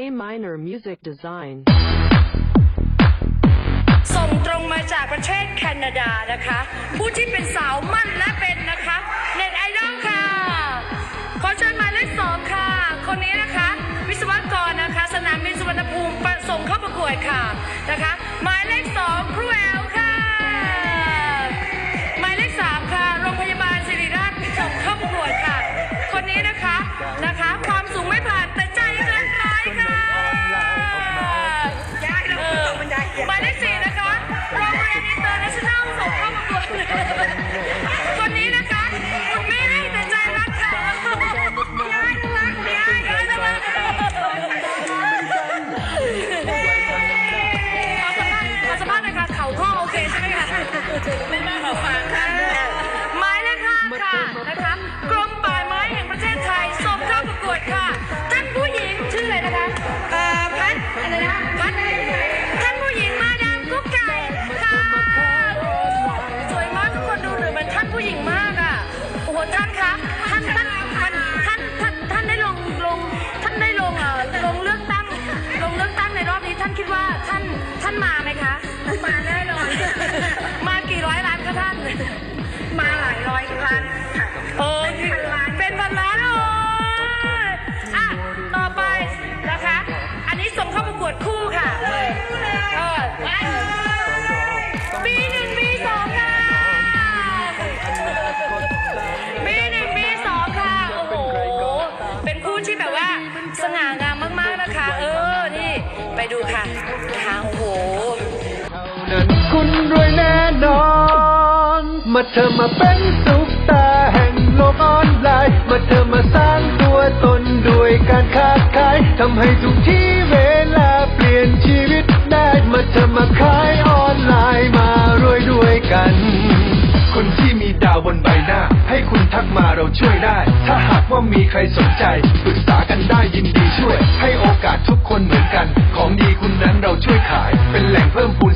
A minor music design. ส่งตรงมาจากประเทศแคนาดานะคะ ผู้ที่เป็นสาวมั่นและเป็นนะคะเน็ตไอดอลค่ะ ขอเชิญมาเลขสองค่ะ คนนี้นะคะ วิศวกรนะคะ สนามบินสุวรรณภูมิประส่งเข้าประกวดค่ะนะคะหมายเลข คนนี้นะคะคุณไม่ได้แต่ใจรักค่ะยายน่ารักยายยายน่ารักขอสัมภาษณ์ขอสัมภาษณ์หน่อยค่ะเขาท่อโอเคใช่ไหมคะ คู่ที่แบบว่าสง่างามมากๆนะคะ เออ นี่ ไปดูค่ะค่ะโอ้โหนั้นคุณรวยแน่นอน มาเธอมาเป็นซุปตาแห่งโลกออนไลน์ มาเธอมาสร้างตัวตนด้วยการค้าขายทำให้ทุกที่เวลาเปลี่ยนชีวิตได้ มาเธอมาขายออนไลน์มารวยด้วยกัน คนที่มีดาวบนใบหน้า ให้คุณทักมาเราช่วยได้ ว่ามีใครสนใจปรึกษากันได้ยินดีช่วย ให้โอกาสทุกคนเหมือนกัน ของดีคุณนั้นเราช่วยขาย เป็นแหล่งเพิ่มพูน